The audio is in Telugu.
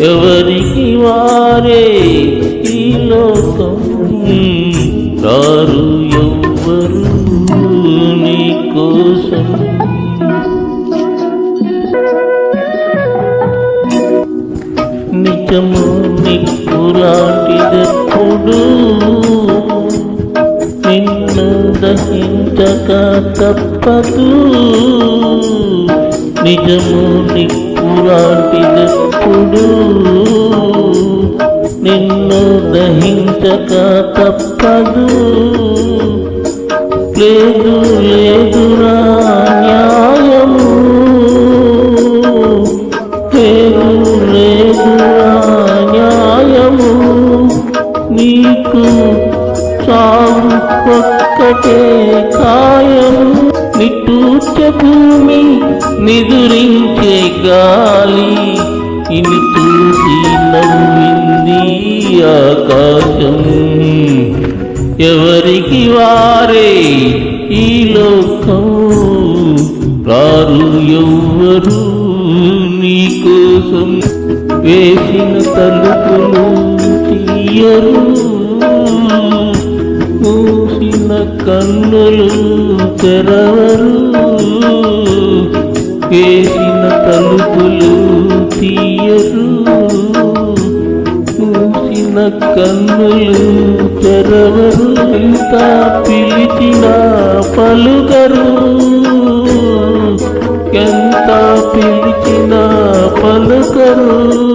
ఎవరికి వారే ఈ లోకం? రారు ఎవ్వరు నీ కోసం. నిజము నిప్పులాంటిదెప్పుడు నిన్ను దహించక తప్పదు. నిజము నిప్పులాంటిదెప్పుడు నిన్ను దహించక తప్పదు. లేదు లేదురా న్యాయము. లేదు లేదురా న్యాయము. నీకు చావు ఒక్కటే కాయము నిట్టూర్చే భూమి నిదురించే నవ్వింది ఆకాశం. ఎవరికి వారే ఈ లోకం? రారు ఎవ్వరు నీకోసం వేసిన తలుపులు తీయరు. మూసిన కన్నులు తెరవరు. వేసిన కన్నులు తెరవరు ఎంత పిలిచిన పలుకరు. ఎంత పిలిచిన పలుకరు.